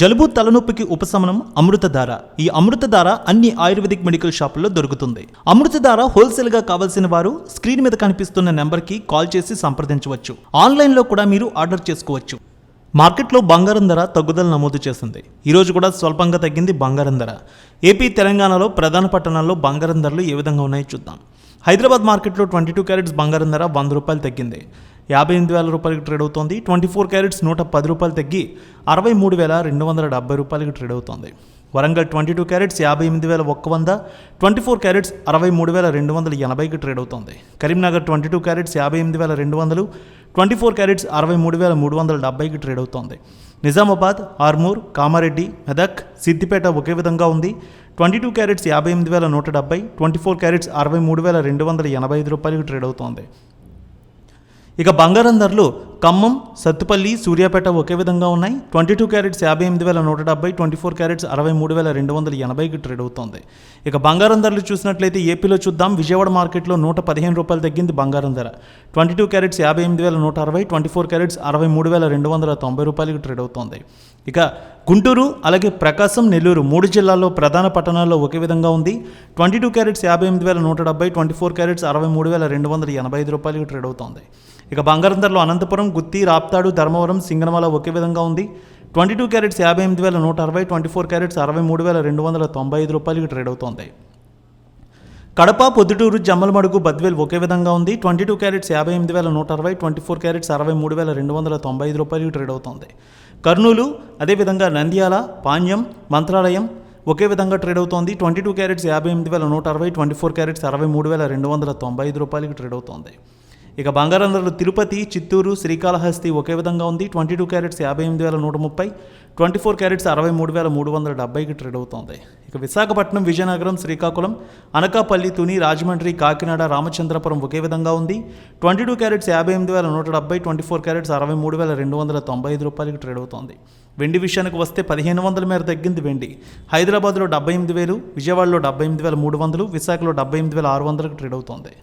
జలుబు తలనొప్పికి ఉపశమనం అమృతధార. ఈ అమృతధార అన్ని ఆయుర్వేదిక్ మెడికల్ షాపుల్లో దొరుకుతుంది. అమృతధార హోల్సేల్గా కావాల్సిన వారు స్క్రీన్ మీద కనిపిస్తున్న నెంబర్కి కాల్ చేసి సంప్రదించవచ్చు. ఆన్లైన్లో కూడా మీరు ఆర్డర్ చేసుకోవచ్చు. మార్కెట్లో బంగారం ధర తగ్గుదల నమోదు చేసింది. ఈరోజు కూడా స్వల్పంగా తగ్గింది బంగారం ధర. ఏపీ తెలంగాణలో ప్రధాన పట్టణాల్లో బంగారం ధరలు ఏ విధంగా ఉన్నాయో చూద్దాం. హైదరాబాద్ మార్కెట్లో ట్వంటీ టూ క్యారెట్స్ బంగారం ధర వంద రూపాయలు తగ్గింది. యాభై ఎనిమిది వేల రూపాయలకి ట్రేడ్ అవుతోంది. ట్వంటీ ఫోర్ క్యారెట్స్ నూట పది రూపాయలు తగ్గి అరవై మూడు వేల రెండు వందల డెబ్బై రూపాయలకి ట్రేడ్ అవుతోంది. వరంగల్ ట్వంటీ టూ క్యారెట్స్ యాభై ఎనిమిది వేల ఒక్క వంద ట్వంటీ ఫోర్ క్యారెట్స్ అరవై మూడు వేల రెండు వందల ఎనభైకి ట్రేడ్ అవుతోంది. కరీంనగర్ ట్వంటీ టూ క్యారెట్స్ యాభై ఎనిమిది వేల రెండు వందలు ట్వంటీ ఫోర్ క్యారెట్స్ అరవై మూడు వేల మూడు వందల డెబ్బైకి ట్రేడ్ అవుతోంది. నిజామాబాద్ ఆర్మూర్ కామారెడ్డి మెదక్ సిద్దిపేట ఒకే విధంగా ఉంది. ట్వంటీ టూ క్యారెట్స్ యాభై ఎనిమిది వేల నూట డెబ్బై ట్వంటీ ఫోర్ క్యారెట్స్ అరవై మూడు వేల రెండు వందల ఎనభై ఐదు రూపాయలకి ట్రేడ్ అవుతోంది. ఇక బంగారం ధరలు ఖమ్మం సత్తుపల్లి సూర్యాపేట ఒకే విధంగా ఉన్నాయి. ట్వంటీ టూ క్యారెట్స్ యాభై ఎనిమిది వేల నూట డెబ్బై ట్వంటీ ఫోర్ క్యారెట్స్ అరవై మూడు వేల రెండు వందల ఎనభైకి ట్రేడ్ అవుతోంది. ఇక బంగారం ధరలు చూసినట్లయితే ఏపీలో చూద్దాం. విజయవాడ మార్కెట్లో నూట పదిహేను రూపాయలు తగ్గింది బంగారం ధర. ట్వంటీ టూ క్యారెట్స్ యాభై ఎనిమిది వేల నూట అరవై ట్వంటీ ఫోర్ క్యారెట్స్ అరవై మూడు వేల రెండు వందల తొంభై రూపాయలకి ట్రేడ్ అవుతోంది. ఇక గుంటూరు అలాగే ప్రకాశం నెల్లూరు మూడు జిల్లాల్లో ప్రధాన పట్టణాల్లో ఒకే విధంగా ఉంది. ట్వంటీ టూ క్యారెట్స్ యాభై ఎనిమిది వేల నూట డెబ్బై ట్వంటీ ఫోర్ క్యారెట్స్ అరవై మూడు వేల రెండు వందల ఎనభై ఐదు రూపాయలకి ట్రేడ్ అవుతోంది. ఇక బంగారం ధరలో అనంతపురం గుత్తి రాప్తాడు ధర్మవరం సింగనమల ఒకే విధంగా ఉంది. ట్వంటీ టూ క్యారెట్స్ యాభై ఎనిమిది వేల నూట అరవై ట్వంటీ ఫోర్ క్యారెట్స్ అరవై మూడు వేల రెండు వందల తొంభై ఐదు రూపాయలకి ట్రేడ్ అవుతోంది. కడప పొద్దుటూరు జమ్మలమడుగు బద్వేల్ ఒకే విధంగా ఉంది. ట్వంటీ టూ క్యారెట్స్ యాభై ఎనిమిది వేల నూట అరవై ట్వంటీ ఫోర్ క్యారెట్స్ అరవై మూడు వేల రెండు వందల తొంభై ఐదు రూపాయలకి ట్రేడ్ అవుతోంది. కర్నూలు అదేవిధంగా నంద్యాల పాణ్యం మంత్రాలయం ఒకే విధంగా ట్రేడ్ అవుతోంది. ట్వంటీ టూ క్యారెట్స్ యాభై ఎనిమిది వేల నూట అరవై ట్వంటీ ఫోర్ క్యారెట్స్ అరవై మూడు వేల రెండు వందల తొంభై ఐదు రూపాయలకి ట్రేడ్ అవుతోంది. ఇక బంగారం ధరలు తిరుపతి చిత్తూరు శ్రీకాళహస్తి ఒకే విధంగా ఉంది. ట్వంటీ టూ క్యారెట్స్ యాభై ఎనిమిది వేల నూట ముప్పై ట్వంటీ ఫోర్ క్యారెట్స్ అరవై మూడు వేల మూడు వందల డెబ్బైకి ట్రేడ్ అవుతోంది. ఇక విశాఖపట్నం విజయనగరం శ్రీకాకుళం అనకాపల్లి తుని రాజమండ్రి కాకినాడ రామచంద్రపురం ఒకే విధంగా ఉంది. ట్వంటీ టూ క్యారెట్స్ యాభై ఎనిమిది వేల నూట డెబ్బై ట్వంటీ ఫోర్ క్యారెట్స్ అరవై మూడు వేల రెండు వందల తొంభై ఐదు రూపాయలకి ట్రేడ్ అవుతోంది. వెండి విషయానికి వస్తే పదిహేను వందల మేర తగ్గింది వెండి. హైదరాబాద్లో డెబ్బై ఎనిమిది వేలు విజయవాడలో డెబ్బై ఎనిమిది వేల మూడు వందలు విశాఖలో డెబ్బై ఎనిమిది వేల ఆరు వందలకు ట్రేడ్ అవుతోంది.